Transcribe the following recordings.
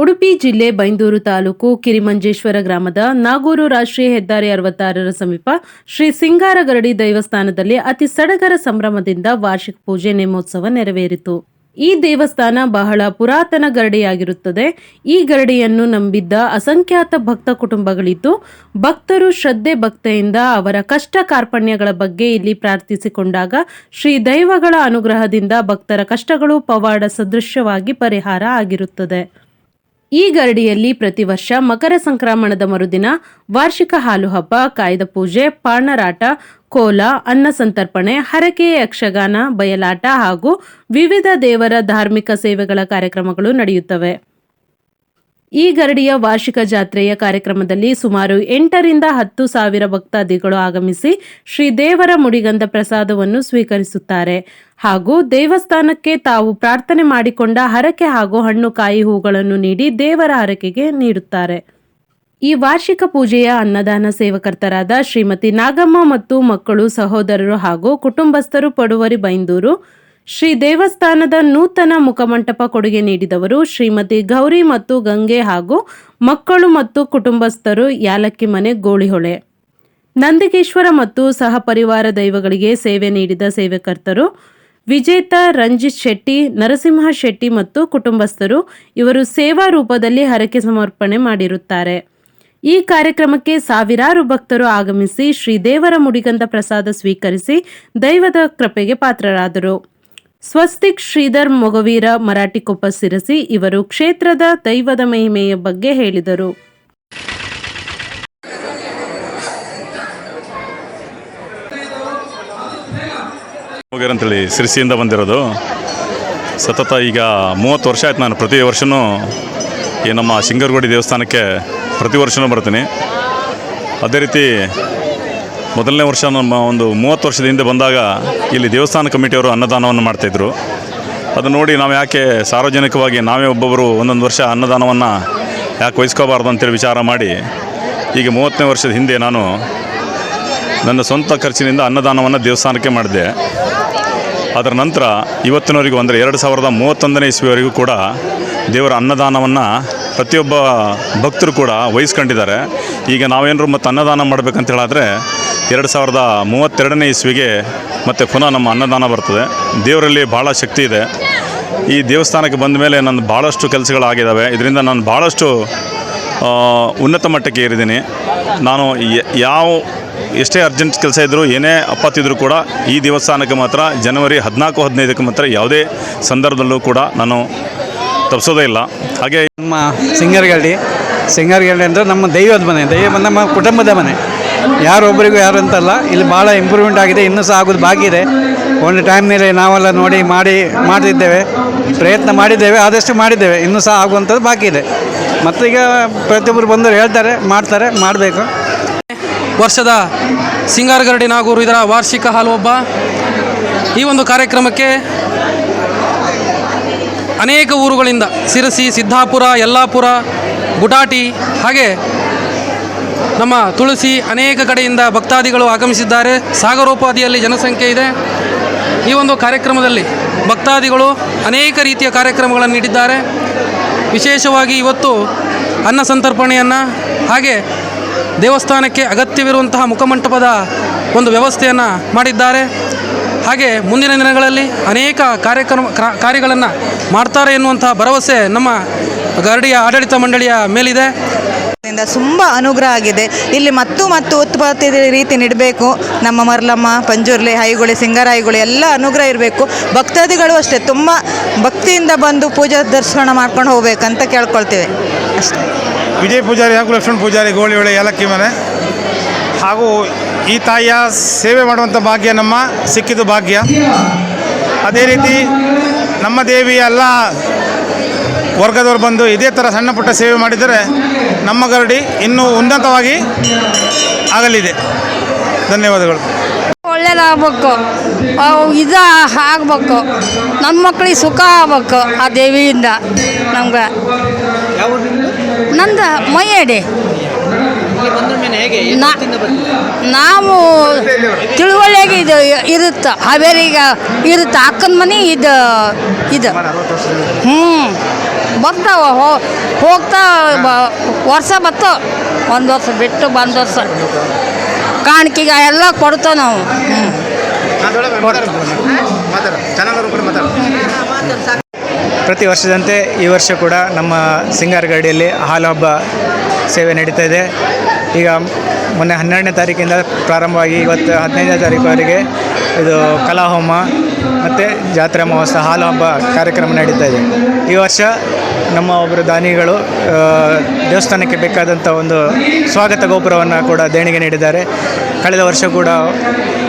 ಉಡುಪಿ ಜಿಲ್ಲೆ ಬೈಂದೂರು ತಾಲೂಕು ಕಿರಿಮಂಜೇಶ್ವರ ಗ್ರಾಮದ ನಾಗೂರು ರಾಷ್ಟ್ರೀಯ ಹೆದ್ದಾರಿ ಅರವತ್ತಾರರ ಸಮೀಪ ಶ್ರೀ ಸಿಂಗಾರಗರಡಿ ದೇವಸ್ಥಾನದಲ್ಲಿ ಅತಿ ಸಡಗರ ಸಂಭ್ರಮದಿಂದ ವಾರ್ಷಿಕ ಪೂಜೆ ನೇಮೋತ್ಸವ ನೆರವೇರಿತು. ಈ ದೇವಸ್ಥಾನ ಬಹಳ ಪುರಾತನ ಗರಡಿಯಾಗಿರುತ್ತದೆ. ಈ ಗರಡಿಯನ್ನು ನಂಬಿದ್ದ ಅಸಂಖ್ಯಾತ ಭಕ್ತ ಕುಟುಂಬಗಳಿದ್ದು, ಭಕ್ತರು ಶ್ರದ್ಧೆ ಭಕ್ತೆಯಿಂದ ಅವರ ಕಷ್ಟ ಕಾರ್ಪಣ್ಯಗಳ ಬಗ್ಗೆ ಇಲ್ಲಿ ಪ್ರಾರ್ಥಿಸಿಕೊಂಡಾಗ ಶ್ರೀ ದೈವಗಳ ಅನುಗ್ರಹದಿಂದ ಭಕ್ತರ ಕಷ್ಟಗಳು ಪವಾಡ ಸದೃಶ್ಯವಾಗಿ ಪರಿಹಾರ ಆಗಿರುತ್ತದೆ. ಈ ಗರಡಿಯಲ್ಲಿ ಪ್ರತಿ ವರ್ಷ ಮಕರ ಸಂಕ್ರಮಣದ ಮರುದಿನ ವಾರ್ಷಿಕ ಹಾಲು ಹಬ್ಬ, ಕಾಯ್ದ ಪೂಜೆ, ಪಾಣರಾಟ, ಕೋಲ, ಅನ್ನ ಸಂತರ್ಪಣೆ ಹರಕೆ ಯಕ್ಷಗಾನ, ಬಯಲಾಟ ಹಾಗೂ ವಿವಿಧ ದೇವರ ಧಾರ್ಮಿಕ ಸೇವೆಗಳ ಕಾರ್ಯಕ್ರಮಗಳು ನಡೆಯುತ್ತವೆ. ಈ ಗರಡಿಯ ವಾರ್ಷಿಕ ಜಾತ್ರೆಯ ಕಾರ್ಯಕ್ರಮದಲ್ಲಿ ಸುಮಾರು ಎಂಟರಿಂದ ಹತ್ತು ಸಾವಿರ ಭಕ್ತಾದಿಗಳು ಆಗಮಿಸಿ ಶ್ರೀ ದೇವರ ಮುಡಿಗಂಧ ಪ್ರಸಾದವನ್ನು ಸ್ವೀಕರಿಸುತ್ತಾರೆ. ಹಾಗೂ ದೇವಸ್ಥಾನಕ್ಕೆ ತಾವು ಪ್ರಾರ್ಥನೆ ಮಾಡಿಕೊಂಡ ಹರಕೆ ಹಾಗೂ ಹಣ್ಣು, ಕಾಯಿ ಹೂಗಳನ್ನು ನೀಡಿ ದೇವರ ಹರಕೆಗೆ ನೀಡುತ್ತಾರೆ. ಈ ವಾರ್ಷಿಕ ಪೂಜೆಯ ಅನ್ನದಾನ ಸೇವಕರ್ತರಾದ ಶ್ರೀಮತಿ ನಾಗಮ್ಮ ಮತ್ತು ಮಕ್ಕಳು, ಸಹೋದರರು ಹಾಗೂ ಕುಟುಂಬಸ್ಥರು, ಪಡುವರಿ, ಬೈಂದೂರು ಶ್ರೀ ದೇವಸ್ಥಾನದ ನೂತನ ಮುಖಮಂಟಪ ಕೊಡುಗೆ ನೀಡಿದವರು ಶ್ರೀಮತಿ ಗೌರಿ ಮತ್ತು ಗಂಗೆ ಹಾಗೂ ಮಕ್ಕಳು ಮತ್ತು ಕುಟುಂಬಸ್ಥರು ಯಾಲಕ್ಕಿ ಮನೆ ಗೋಳಿಹೊಳೆ. ನಂದಿಕೇಶ್ವರ ಮತ್ತು ಸಹ ಪರಿವಾರ ದೈವಗಳಿಗೆ ಸೇವೆ ನೀಡಿದ ಸೇವೆಕರ್ತರು ವಿಜೇತ ರಂಜಿತ್ ಶೆಟ್ಟಿ, ನರಸಿಂಹ ಶೆಟ್ಟಿ ಮತ್ತು ಕುಟುಂಬಸ್ಥರು ಇವರು ಸೇವಾ ರೂಪದಲ್ಲಿ ಹರಕೆ ಸಮರ್ಪಣೆ ಮಾಡಿರುತ್ತಾರೆ. ಈ ಕಾರ್ಯಕ್ರಮಕ್ಕೆ ಸಾವಿರಾರು ಭಕ್ತರು ಆಗಮಿಸಿ ಶ್ರೀ ದೇವರ ಮುಡಿಗಂಧ ಪ್ರಸಾದ ಸ್ವೀಕರಿಸಿ ದೈವದ ಕೃಪೆಗೆ ಪಾತ್ರರಾದರು. ಸ್ವಸ್ತಿಕ್ ಶ್ರೀಧರ್ ಮೊಗವೀರ ಮರಾಠಿಕೊಪ್ಪ ಸಿರಸಿ ಇವರು ಕ್ಷೇತ್ರದ ದೈವದ ಮಹಿಮೆಯ ಬಗ್ಗೆ ಹೇಳಿದರು. ಅಂತೇಳಿ ಸಿರಿಸಿಯಿಂದ ಬಂದಿರೋದು. ಸತತ ಈಗ ಮೂವತ್ತು ವರ್ಷ ಆಯ್ತು ನಾನು ಪ್ರತಿ ವರ್ಷವೂ ಈ ನಮ್ಮ ಸಿಂಗರ್ಗೋಡಿ ದೇವಸ್ಥಾನಕ್ಕೆ ಪ್ರತಿ ವರ್ಷನೂ ಬರ್ತೀನಿ. ಅದೇ ರೀತಿ ಮೊದಲನೇ ವರ್ಷ ನಮ್ಮ ಒಂದು ಮೂವತ್ತು ವರ್ಷದ ಹಿಂದೆ ಬಂದಾಗ ಇಲ್ಲಿ ದೇವಸ್ಥಾನ ಕಮಿಟಿಯವರು ಅನ್ನದಾನವನ್ನು ಮಾಡ್ತಾಯಿದ್ರು ಅದು ನೋಡಿ ನಾವು ಯಾಕೆ ಸಾರ್ವಜನಿಕವಾಗಿ ನಾವೇ ಒಬ್ಬೊಬ್ಬರು ಒಂದೊಂದು ವರ್ಷ ಅನ್ನದಾನವನ್ನು ಯಾಕೆ ವಹಿಸ್ಕೋಬಾರ್ದು ಅಂತೇಳಿ ವಿಚಾರ ಮಾಡಿ ಈಗ ಮೂವತ್ತನೇ ವರ್ಷದ ಹಿಂದೆ ನಾನು ನನ್ನ ಸ್ವಂತ ಖರ್ಚಿನಿಂದ ಅನ್ನದಾನವನ್ನು ದೇವಸ್ಥಾನಕ್ಕೆ ಮಾಡಿದೆ. ಅದರ ನಂತರ ಇವತ್ತಿನವರೆಗೂ ಅಂದರೆ ಎರಡು ಸಾವಿರದ ಮೂವತ್ತೊಂದನೇ ಇಸ್ವಿವರೆಗೂ ಕೂಡ ದೇವರ ಅನ್ನದಾನವನ್ನು ಪ್ರತಿಯೊಬ್ಬ ಭಕ್ತರು ಕೂಡ ವಹಿಸ್ಕೊಂಡಿದ್ದಾರೆ. ಈಗ ನಾವೇನರು ಮತ್ತು ಅನ್ನದಾನ ಮಾಡಬೇಕಂತ ಹೇಳಿದ್ರೆ ಎರಡು ಸಾವಿರದ ಮೂವತ್ತೆರಡನೇ ಇಸ್ವಿಗೆ ಮತ್ತು ಪುನಃ ನಮ್ಮ ಅನ್ನದಾನ ಬರ್ತದೆ. ದೇವರಲ್ಲಿ ಭಾಳ ಶಕ್ತಿ ಇದೆ. ಈ ದೇವಸ್ಥಾನಕ್ಕೆ ಬಂದ ಮೇಲೆ ನನ್ನ ಭಾಳಷ್ಟು ಕೆಲಸಗಳಾಗಿದ್ದಾವೆ. ಇದರಿಂದ ನಾನು ಭಾಳಷ್ಟು ಉನ್ನತ ಮಟ್ಟಕ್ಕೆ ಏರಿದ್ದೀನಿ. ನಾನು ಯಾವ, ಎಷ್ಟೇ ಅರ್ಜೆಂಟ್ ಕೆಲಸ ಇದ್ದರೂ ಏನೇ ಅಪ್ಪತ್ತಿದ್ರೂ ಕೂಡ ಈ ದೇವಸ್ಥಾನಕ್ಕೆ ಮಾತ್ರ, ಜನವರಿ ಹದಿನಾಲ್ಕು, ಹದಿನೈದಕ್ಕೆ ಮಾತ್ರ ಯಾವುದೇ ಸಂದರ್ಭದಲ್ಲೂ ಕೂಡ ನಾನು ತಪ್ಪಿಸೋದೇ ಇಲ್ಲ. ಹಾಗೆ ನಮ್ಮ ಸಿಂಗರ್ಗಳ್ಳಿ ಸಿಂಗರ್ಗಳ್ಳಿ ಅಂದರೆ ನಮ್ಮ ದೈವದ ಮನೆ, ದೈವ, ನಮ್ಮ ಕುಟುಂಬದ ಮನೆ. ಯಾರೊಬ್ಬರಿಗೂ ಯಾರು ಅಂತಲ್ಲ ಇಲ್ಲಿ ಭಾಳ ಇಂಪ್ರೂವ್ಮೆಂಟ್ ಆಗಿದೆ, ಇನ್ನೂ ಸಹ ಆಗೋದು ಬಾಕಿ ಇದೆ. ಒಂದು ಟೈಮ್ನಲ್ಲಿ ನಾವೆಲ್ಲ ನೋಡಿ ಮಾಡಿ, ಮಾಡ್ತಿದ್ದೇವೆ. ಪ್ರಯತ್ನ ಮಾಡಿದ್ದೇವೆ, ಆದಷ್ಟು ಮಾಡಿದ್ದೇವೆ. ಇನ್ನೂ ಸಹ ಆಗುವಂಥದ್ದು ಬಾಕಿ ಇದೆ. ಈಗ ಪ್ರತಿಯೊಬ್ಬರು ಬಂದರು ಹೇಳ್ತಾರೆ, ಮಾಡ್ತಾರೆ, ಮಾಡಬೇಕು. ವರ್ಷದ ಸಿಂಗಾರಗರಡಿ ನಾಗೂರು ಇದರ ವಾರ್ಷಿಕ ಹಾಲು ಹಬ್ಬ ಈ ಒಂದು ಕಾರ್ಯಕ್ರಮಕ್ಕೆ ಅನೇಕ ಊರುಗಳಿಂದ, ಸಿರಸಿ, ಸಿದ್ದಾಪುರ, ಯಲ್ಲಾಪುರ ಗುಟಾಟಿ ಹಾಗೆ ನಮ್ಮ ತುಳಸಿ ಅನೇಕ ಕಡೆಯಿಂದ ಭಕ್ತಾದಿಗಳು ಆಗಮಿಸಿದ್ದಾರೆ. ಸಾಗರೋಪಾದಿಯಲ್ಲಿ ಜನಸಂಖ್ಯೆ ಇದೆ. ಈ ಒಂದು ಕಾರ್ಯಕ್ರಮದಲ್ಲಿ ಭಕ್ತಾದಿಗಳು ಅನೇಕ ರೀತಿಯ ಕಾರ್ಯಕ್ರಮಗಳನ್ನು ನೀಡಿದ್ದಾರೆ. ವಿಶೇಷವಾಗಿ ಇವತ್ತು ಅನ್ನ ಸಂತರ್ಪಣೆಯನ್ನು ಹಾಗೆ ದೇವಸ್ಥಾನಕ್ಕೆ ಅಗತ್ಯವಿರುವಂತಹ ಮುಖಮಂಟಪದ ಒಂದು ವ್ಯವಸ್ಥೆಯನ್ನು ಮಾಡಿದ್ದಾರೆ. ಹಾಗೆ ಮುಂದಿನ ದಿನಗಳಲ್ಲಿ ಅನೇಕ ಕಾರ್ಯಕ್ರಮ ಕ್ರ- ಕಾರ್ಯಗಳನ್ನು ಮಾಡ್ತಾರೆ ಎನ್ನುವಂತಹ ಭರವಸೆ ನಮ್ಮ ಗರಡಿಯ ಆಡಳಿತ ಮಂಡಳಿಯ ಮೇಲಿದೆ. ಇಂದ ತುಂಬ ಅನುಗ್ರಹ ಆಗಿದೆ. ಇಲ್ಲಿ ಮತ್ತು ಮತ್ತು ಉತ್ಪತ್ತಿ ರೀತಿ ನೀಡಬೇಕು. ನಮ್ಮ ಮರ್ಲಮ್ಮ, ಪಂಜುರ್ಲಿ ಹೈಗುಳಿ ಸಿಂಗರಾಯಿಗುಳಿ ಎಲ್ಲ ಅನುಗ್ರಹ ಇರಬೇಕು. ಭಕ್ತಾದಿಗಳು ಅಷ್ಟೇ, ತುಂಬ ಭಕ್ತಿಯಿಂದ ಬಂದು ಪೂಜಾ ದರ್ಶನ ಮಾಡ್ಕೊಂಡು ಹೋಗ್ಬೇಕಂತ ಕೇಳ್ಕೊಳ್ತೇವೆ. ಅಷ್ಟೇ. ವಿಜಯ ಪೂಜಾರಿ ಹಾಗೂ ಲಕ್ಷ್ಮಣ ಪೂಜಾರಿ ಗೋಳಿಹೊಳೆ ಏಲಕ್ಕಿ ಮನೆ. ಹಾಗೂ ಈ ತಾಯಿಯ ಸೇವೆ ಮಾಡುವಂಥ ಭಾಗ್ಯ ನಮ್ಮ, ಸಿಕ್ಕಿದ್ದು ಭಾಗ್ಯ. ಅದೇ ರೀತಿ ನಮ್ಮ ದೇವಿಯ ಎಲ್ಲ ವರ್ಗದವರು ಬಂದು ಇದೇ ಥರ ಸಣ್ಣ ಪುಟ್ಟ ಸೇವೆ ಮಾಡಿದರೆ ನಮ್ಮ ಗರಡಿ ಇನ್ನೂ ಉನ್ನತವಾಗಿ ಆಗಲಿದೆ. ಧನ್ಯವಾದಗಳು. ಒಳ್ಳೇದಾಗಬೇಕು. ಇದು ಆಗಬೇಕು. ನಮ್ಮ ಮಕ್ಳಿಗೆ ಸುಖ ಆಗಬೇಕು ಆ ದೇವಿಯಿಂದ ನಮ್ಗೆ. ನಂದು ಮೈಯಡಿ. ನಾವು ತಿಳುವಳಿಯಾಗಿ ಇದು ಇರುತ್ತೆ, ಹಾವೇರಿಗೆ ಇರುತ್ತೆ, ಅಕ್ಕನ ಮನೆ ಇದು ಇದು. ಹ್ಞೂ ಬರ್ತಾವ ಹೋಗ್ತಾ ವರ್ಷ ಬತ್ತು ಒಂದು ವರ್ಷ ಬಿಟ್ಟು ಬಂದ ವರ್ಷ. ಕಾಣಿಕೆಗೆ ಎಲ್ಲ ಕೊಡ್ತೇವೆ ನಾವು. ಪ್ರತಿ ವರ್ಷದಂತೆ ಈ ವರ್ಷ ಕೂಡ ನಮ್ಮ ಸಿಂಗಾರಗಡಿಯಲ್ಲಿ ಹಾಲು ಹಬ್ಬ ಸೇವೆ ನಡೀತಾ ಇದೆ. ಈಗ ಮೊನ್ನೆ ಹನ್ನೆರಡನೇ ತಾರೀಕಿಂದ ಪ್ರಾರಂಭವಾಗಿ ಇವತ್ತು ಹದಿನೈದನೇ ತಾರೀಕುವರೆಗೆ ಇದು ಕಲಾಹೋಮ ಮತ್ತು ಜಾತ್ರಾ ಮಹೋತ್ಸವ ಹಾಲು ಹಬ್ಬ ಕಾರ್ಯಕ್ರಮ ನಡೀತಾ ಇದೆ. ಈ ವರ್ಷ ನಮ್ಮ ಒಬ್ಬರು ದಾನಿಗಳು ದೇವಸ್ಥಾನಕ್ಕೆ ಬೇಕಾದಂಥ ಒಂದು ಸ್ವಾಗತ ಗೋಪುರವನ್ನು ಕೂಡ ದೇಣಿಗೆ ನೀಡಿದ್ದಾರೆ. ಕಳೆದ ವರ್ಷ ಕೂಡ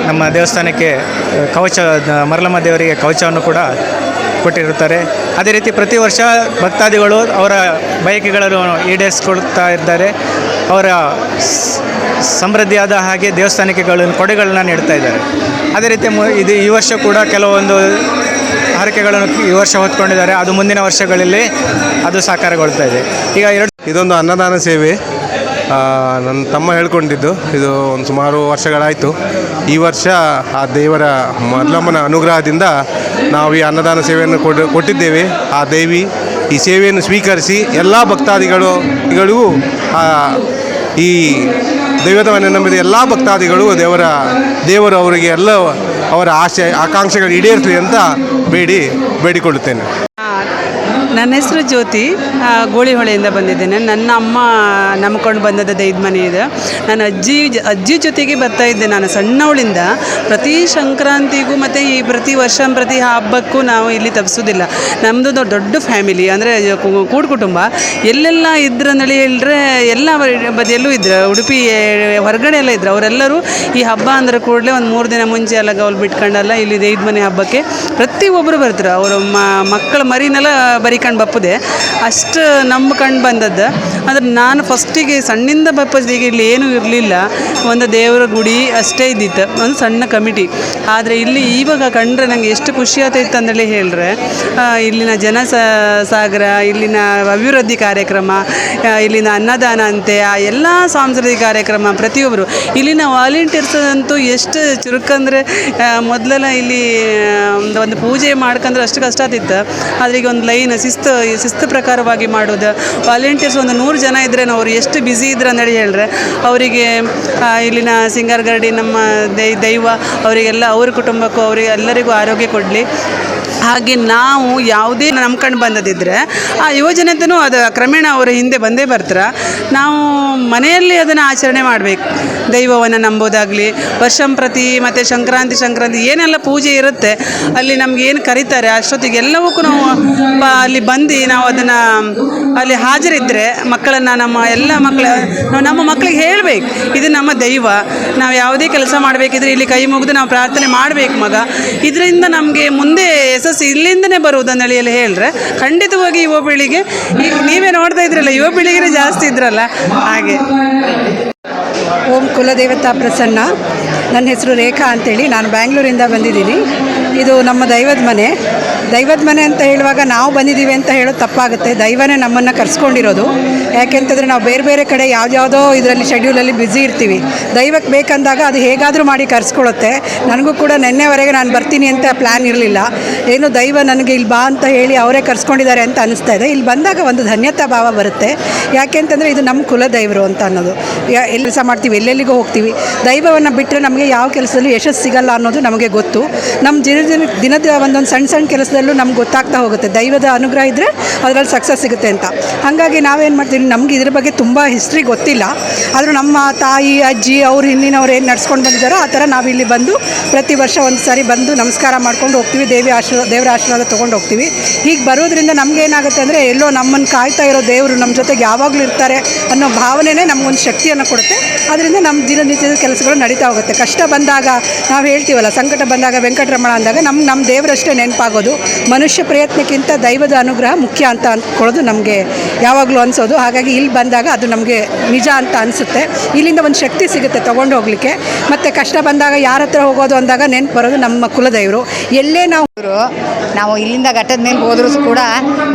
ನಮ್ಮ ದೇವಸ್ಥಾನಕ್ಕೆ ಕವಚ, ಮರಲಮ್ಮ ದೇವರಿಗೆ ಕವಚವನ್ನು ಕೂಡ ಕೊಟ್ಟಿರುತ್ತಾರೆ. ಅದೇ ರೀತಿ ಪ್ರತಿ ವರ್ಷ ಭಕ್ತಾದಿಗಳು ಅವರ ಬಯಕೆಗಳನ್ನು ಈಡೇರಿಸ್ಕೊಳ್ತಾ ಇದ್ದಾರೆ. ಅವರ ಸಮೃದ್ಧಿಯಾದ ಹಾಗೆ ದೇವಸ್ಥಾನಕ್ಕೆ ಗಳು- ಕೊಡೆಗಳನ್ನ ನೀಡ್ತಾ ಇದ್ದಾರೆ. ಅದೇ ರೀತಿ ಇದು ಈ ವರ್ಷ ಕೂಡ ಕೆಲವೊಂದು ಹರಕೆಗಳನ್ನು ಈ ವರ್ಷ ಹೊತ್ಕೊಂಡಿದ್ದಾರೆ. ಅದು ಮುಂದಿನ ವರ್ಷಗಳಲ್ಲಿ ಅದು ಸಾಕಾರಗೊಳ್ತಾ ಇದೆ. ಈಗ ಎರಡು ಇದೊಂದು ಅನ್ನದಾನ ಸೇವೆ. ನನ್ನ ತಮ್ಮ ಹೇಳ್ಕೊಂಡಿದ್ದು, ಇದು ಒಂದು ಸುಮಾರು ವರ್ಷಗಳಾಯಿತು. ಈ ವರ್ಷ ಆ ದೇವರ ಮೊದಲಮ್ಮನ ಅನುಗ್ರಹದಿಂದ ನಾವು ಈ ಅನ್ನದಾನ ಸೇವೆಯನ್ನು ಕೊಟ್ಟಿದ್ದೇವೆ. ಆ ದೇವಿ ಈ ಸೇವೆಯನ್ನು ಸ್ವೀಕರಿಸಿ ಎಲ್ಲ ಭಕ್ತಾದಿಗಳುಗಳಿಗೂ ಈ ದೈವತವನ್ನು ನಂಬಿದ ಎಲ್ಲ ಭಕ್ತಾದಿಗಳು ದೇವರ, ದೇವರು ಅವರಿಗೆ ಎಲ್ಲ ಅವರ ಆಶೆ, ಆಕಾಂಕ್ಷೆಗಳು ಈಡೇರಿಸಲಿ ಅಂತ ಬೇಡಿ ಬೇಡಿಕೊಳ್ಳುತ್ತೇನೆ. ನನ್ನ ಹೆಸರು ಜ್ಯೋತಿ ಗೋಳಿಹೊಳೆಯಿಂದ ಬಂದಿದ್ದೇನೆ. ನನ್ನ ಅಮ್ಮ ನಂಬ್ಕೊಂಡು ಬಂದದ್ದು ದೈದ ಮನೆ ಇದೆ. ನಾನು ಅಜ್ಜಿ ಅಜ್ಜಿ ಜೊತೆಗೆ ಬರ್ತಾ ಇದ್ದೆ ನಾನು ಸಣ್ಣವಳಿಂದ. ಪ್ರತಿ ಸಂಕ್ರಾಂತಿಗೂ ಮತ್ತು ಈ ಪ್ರತಿ ವರ್ಷ, ಪ್ರತಿ ಹಬ್ಬಕ್ಕೂ ನಾವು ಇಲ್ಲಿ ತಪ್ಪಿಸೋದಿಲ್ಲ ನಮ್ಮದು ದೊಡ್ಡ ಫ್ಯಾಮಿಲಿ, ಅಂದರೆ ಕೂಡು ಕುಟುಂಬ. ಎಲ್ಲೆಲ್ಲ ಇದ್ರಂದೇಳಿ ಹೇಳಿದ್ರೆ ಎಲ್ಲ ಬದಿಯಲ್ಲೂ ಇದ್ರು. ಉಡುಪಿ, ಹೊರಗಡೆ ಎಲ್ಲ ಇದ್ರು. ಅವರೆಲ್ಲರೂ ಈ ಹಬ್ಬ ಅಂದ್ರೆ ಕೂಡಲೇ ಒಂದು ಮೂರು ದಿನ ಮುಂಚೆ ಎಲ್ಲ ಗೌಲ್ ಬಿಟ್ಕೊಂಡಲ್ಲ ಇಲ್ಲಿ ದೈದ ಮನೆ ಹಬ್ಬಕ್ಕೆ ಪ್ರತಿಯೊಬ್ಬರು ಬರ್ತಾರೆ. ಅವರು ಮಕ್ಕಳ ಮರಿನೆಲ್ಲ ಬರಿಕಂಡು ಬಪ್ಪದೆ. ಅಷ್ಟು ನಂಬ್ಕೊಂಡು ಬಂದದ್ದು. ಆದರೆ ನಾನು ಫಸ್ಟಿಗೆ ಸಣ್ಣಿಂದ ಬಪ್ಪದಿಗೆ ಇಲ್ಲಿ ಏನೂ ಇರಲಿಲ್ಲ. ಒಂದು ದೇವರ ಗುಡಿ ಅಷ್ಟೇ ಇದ್ದಿತ್ತು. ಒಂದು ಸಣ್ಣ ಕಮಿಟಿ. ಆದರೆ ಇಲ್ಲಿ ಇವಾಗ ಕಂಡ್ರೆ ನನಗೆ ಎಷ್ಟು ಖುಷಿ ಆಗ್ತೈತೆ ಅಂತೇಳಿ ಹೇಳಿದ್ರೆ ಆ, ಇಲ್ಲಿನ ಜನ ಸ- ಸಾಗರ ಇಲ್ಲಿನ ಅಭಿವೃದ್ಧಿ ಕಾರ್ಯಕ್ರಮ ಇಲ್ಲಿನ ಅನ್ನದಾನ ಅಂತೆ ಆ ಎಲ್ಲ ಸಾಂಸ್ಕೃತಿಕ ಕಾರ್ಯಕ್ರಮ ಪ್ರತಿಯೊಬ್ಬರು ಇಲ್ಲಿನ ವಾಲಂಟಿಯರ್ಸ್ ಅಂತೂ ಎಷ್ಟು ಚುರುಕಂದರೆ ಮೊದಲೆಲ್ಲ ಇಲ್ಲಿ ಒಂದು ಪೂಜೆ ಮಾಡ್ಕಂದ್ರೆ ಅಷ್ಟು ಕಷ್ಟ ಆಗ್ತಿತ್ತು. ಆದರೆ ಈಗ ಒಂದು ಲೈನ್ ಶಿಸ್ತು ಶಿಸ್ತು ಪ್ರಕಾರವಾಗಿ ಮಾಡೋದು. ವಾಲಂಟಿಯರ್ಸ್ ಒಂದು ನೂರು ಜನ ಇದ್ದರೆ ಅವ್ರು ಎಷ್ಟು ಬ್ಯುಸಿ ಇದ್ರೆ ಅಂತೇಳಿ ಹೇಳಿದ್ರೆ, ಅವರಿಗೆ ಇಲ್ಲಿನ ಸಿಂಗಾರಗರಡಿ ನಮ್ಮ ದೈ, ದೈವ, ಅವರಿಗೆಲ್ಲ ಅವ್ರ ಕುಟುಂಬಕ್ಕೂ ಅವರಿಗೆ ಎಲ್ಲರಿಗೂ ಆರೋಗ್ಯ ಕೊಡಲಿ. ಹಾಗೆ ನಾವು ಯಾವುದೇ ನಂಬ್ಕೊಂಡು ಬಂದದಿದ್ದರೆ ಆ ಯುವಜನತೆಯೂ ಅದು ಕ್ರಮೇಣ ಅವರ ಹಿಂದೆ ಬಂದೇ ಬರ್ತಾರ. ನಾವು ಮನೆಯಲ್ಲಿ ಅದನ್ನು ಆಚರಣೆ ಮಾಡಬೇಕು. ದೈವವನ್ನು ನಂಬೋದಾಗಲಿ ವರ್ಷಂಪ್ರತಿ ಮತ್ತು ಸಂಕ್ರಾಂತಿ ಸಂಕ್ರಾಂತಿ ಏನೆಲ್ಲ ಪೂಜೆ ಇರುತ್ತೆ, ಅಲ್ಲಿ ನಮ್ಗೆ ಏನು ಕರೀತಾರೆ, ಅಷ್ಟೊತ್ತಿಗೆ ಎಲ್ಲವಕ್ಕೂ ನಾವು ಪ- ಅಲ್ಲಿ ಬಂದು ನಾವು ಅದನ್ನು ಅಲ್ಲಿ ಹಾಜರಿದ್ದರೆ ಮಕ್ಕಳನ್ನು ನಮ್ಮ ಎಲ್ಲ ಮಕ್ಕಳ ನಮ್ಮ ಮಕ್ಕಳಿಗೆ ಹೇಳಬೇಕು, ಇದು ನಮ್ಮ ದೈವ, ನಾವು ಯಾವುದೇ ಕೆಲಸ ಮಾಡಬೇಕಿದ್ರೆ ಇಲ್ಲಿ ಕೈ ಮುಗಿದು ನಾವು ಪ್ರಾರ್ಥನೆ ಮಾಡಬೇಕು ಮಗ. ಇದರಿಂದ ನಮಗೆ ಮುಂದೆ ಯಶಸ್ಸು ಇಲ್ಲಿಂದನೇ ಬರುವುದನ್ನೇಳಿ ಹೇಳಿ ಹೇಳಿದ್ರೆ ಖಂಡಿತವಾಗಿ ಯುವ ಪೀಳಿಗೆ ಈಗ ನೀವೇ ನೋಡ್ತಾ ಇದ್ರಲ್ಲ, ಯುವ ಪೀಳಿಗೆನೇ ಜಾಸ್ತಿ ಇದ್ರಲ್ಲ, ಹಾಗೆ. ಓಂ ಕುಲದೇವತಾ ಪ್ರಸನ್ನ. ನನ್ನ ಹೆಸರು ರೇಖಾ ಅಂತೇಳಿ, ನಾನು ಬ್ಯಾಂಗ್ಳೂರಿಂದ ಬಂದಿದ್ದೀನಿ. ಇದು ನಮ್ಮ ದೈವದ ಮನೆ. ದೈವದ ಮನೆ ಅಂತ ಹೇಳುವಾಗ ನಾವು ಬಂದಿದ್ದೀವಿ ಅಂತ ಹೇಳೋದು ತಪ್ಪಾಗುತ್ತೆ. ದೈವನೇ ನಮ್ಮನ್ನು ಕರ್ಸ್ಕೊಂಡಿರೋದು. ಯಾಕೆಂತಂದರೆ ನಾವು ಬೇರೆ ಬೇರೆ ಕಡೆ ಯಾವುದ್ಯಾವುದೋ ಇದರಲ್ಲಿ ಶೆಡ್ಯೂಲಲ್ಲಿ ಬ್ಯುಸಿ ಇರ್ತೀವಿ. ದೈವಕ್ಕೆ ಬೇಕಂದಾಗ ಅದು ಹೇಗಾದರೂ ಮಾಡಿ ಕರ್ಸ್ಕೊಳ್ಳುತ್ತೆ. ನನಗೂ ಕೂಡ ನಿನ್ನೆವರೆಗೆ ನಾನು ಬರ್ತೀನಿ ಅಂತ ಪ್ಲ್ಯಾನ್ ಇರಲಿಲ್ಲ. ಏನು ದೈವ ನನಗೆ ಇಲ್ಲಿ ಬಾ ಅಂತ ಹೇಳಿ ಅವರೇ ಕರ್ಸ್ಕೊಂಡಿದ್ದಾರೆ ಅಂತ ಅನಿಸ್ತಾ ಇದೆ. ಇಲ್ಲಿ ಬಂದಾಗ ಒಂದು ಧನ್ಯತಾ ಭಾವ ಬರುತ್ತೆ. ಯಾಕೆಂತಂದರೆ ಇದು ನಮ್ಮ ಕುಲ ದೈವರು ಅಂತ ಅನ್ನೋದು. ಎಲ್ಲಿ ಕೆಲಸ ಮಾಡ್ತೀವಿ, ಎಲ್ಲೆಲ್ಲಿಗೂ ಹೋಗ್ತೀವಿ. ದೈವವನ್ನು ಬಿಟ್ಟರೆ ನಮಗೆ ಯಾವ ಕೆಲಸದಲ್ಲೂ ಯಶಸ್ಸು ಸಿಗಲ್ಲ ಅನ್ನೋದು ನಮಗೆ ಗೊತ್ತು. ನಮ್ಮ ದಿನ ದಿನ ದಿನದ ಒಂದೊಂದು ಸಣ್ಣ ಸಣ್ಣ ಕೆಲಸದಲ್ಲೂ ನಮ್ಗೆ ಗೊತ್ತಾಗ್ತಾ ಹೋಗುತ್ತೆ. ದೈವದ ಅನುಗ್ರಹ ಇದ್ದರೆ ಅದರಲ್ಲಿ ಸಕ್ಸಸ್ ಸಿಗುತ್ತೆ ಅಂತ. ಹಾಗಾಗಿ ನಾವೇನು ಮಾಡ್ತೀವಿ? ನಮ್ಗೆ ಇದ್ರ ಬಗ್ಗೆ ತುಂಬ ಹಿಸ್ಟ್ರಿ ಗೊತ್ತಿಲ್ಲ. ಆದರೂ ನಮ್ಮ ತಾಯಿ, ಅಜ್ಜಿ, ಅವ್ರು, ಹಿಂದಿನವ್ರು ಏನು ನಡ್ಸ್ಕೊಂಡು ಬಂದಿದ್ದಾರೋ ಆ ಥರ ನಾವು ಇಲ್ಲಿ ಬಂದು ಪ್ರತಿ ವರ್ಷ ಒಂದು ಸಾರಿ ಬಂದು ನಮಸ್ಕಾರ ಮಾಡ್ಕೊಂಡು ಹೋಗ್ತೀವಿ. ದೇವಿ ಆಶೀರ್ವಾದ ದೇವರ ಆಶೀರ್ವಾದ ತೊಗೊಂಡು ಹೋಗ್ತೀವಿ. ಹೀಗೆ ಬರೋದ್ರಿಂದ ನಮಗೇನಾಗುತ್ತೆ ಅಂದರೆ ಎಲ್ಲೋ ನಮ್ಮನ್ನು ಕಾಯ್ತಾ ಇರೋ ದೇವರು ನಮ್ಮ ಜೊತೆಗೆ ಯಾವಾಗಲೂ ಇರ್ತಾರೆ ಅನ್ನೋ ಭಾವನೆನೇ ನಮಗೊಂದು ಶಕ್ತಿಯನ್ನು ಕೊಡುತ್ತೆ. ಅದರಿಂದ ನಮ್ಮ ದಿನನಿತ್ಯದ ಕೆಲಸಗಳು ನಡೀತಾ ಹೋಗುತ್ತೆ. ಕಷ್ಟ ಬಂದಾಗ ನಾವು ಹೇಳ್ತೀವಲ್ಲ, ಸಂಕಟ ಬಂದಾಗ ವೆಂಕಟರಮಣ ಅಂದಾಗ ನಮ್ಮ ನಮ್ಮ ದೇವರಷ್ಟೇ ನೆನಪಾಗೋದು. ಮನುಷ್ಯ ಪ್ರಯತ್ನಕ್ಕಿಂತ ದೈವದ ಅನುಗ್ರಹ ಮುಖ್ಯ ಅಂತ ಅಂದ್ಕೊಳ್ಳೋದು ನಮಗೆ ಯಾವಾಗಲೂ ಅನಿಸೋದು. ಹಾಗಾಗಿ ಇಲ್ಲಿ ಬಂದಾಗ ಅದು ನಮಗೆ ನಿಜ ಅಂತ ಅನಿಸುತ್ತೆ. ಇಲ್ಲಿಂದ ಒಂದು ಶಕ್ತಿ ಸಿಗುತ್ತೆ ತೊಗೊಂಡು ಹೋಗಲಿಕ್ಕೆ. ಮತ್ತು ಕಷ್ಟ ಬಂದಾಗ ಯಾರ ಹತ್ರ ಹೋಗೋದು ಅಂದಾಗ ನೆನ್ಪು ಬರೋದು ನಮ್ಮ ಕುಲದೈವರು. ಎಲ್ಲೇ ನಾವು ನಾವು ಇಲ್ಲಿಂದ ಘಟ್ಟದ ಮೇಲೆ ಹೋದರೂ ಕೂಡ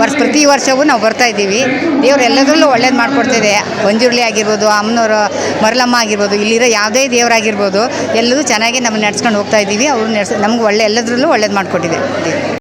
ವರ್ಷ ಪ್ರತಿ ವರ್ಷವೂ ನಾವು ಬರ್ತಾ ಇದ್ದೀವಿ. ದೇವ್ರು ಎಲ್ಲದರಲ್ಲೂ ಒಳ್ಳೇದು ಮಾಡಿಕೊಡ್ತಿದೆ. ಒಂಜುರ್ಲಿ ಆಗಿರ್ಬೋದು, ಅಮ್ಮನವರು, ಮರಲಮ್ಮ ಆಗಿರ್ಬೋದು, ಇಲ್ಲಿರೋ ಯಾವುದೇ ದೇವರಾಗಿರ್ಬೋದು ಎಲ್ಲರೂ ಚೆನ್ನಾಗಿ ನಮ್ಮನ್ನು ನಡ್ಸ್ಕೊಂಡು ಹೋಗ್ತಾ ಇದ್ದೀವಿ. ಅವರು ನಡೆಸ್, ನಮ್ಗೆ ಒಳ್ಳೆ ಎಲ್ಲದರಲ್ಲೂ ಒಳ್ಳೇದು ಮಾಡಿಕೊಟ್ಟಿದೆ.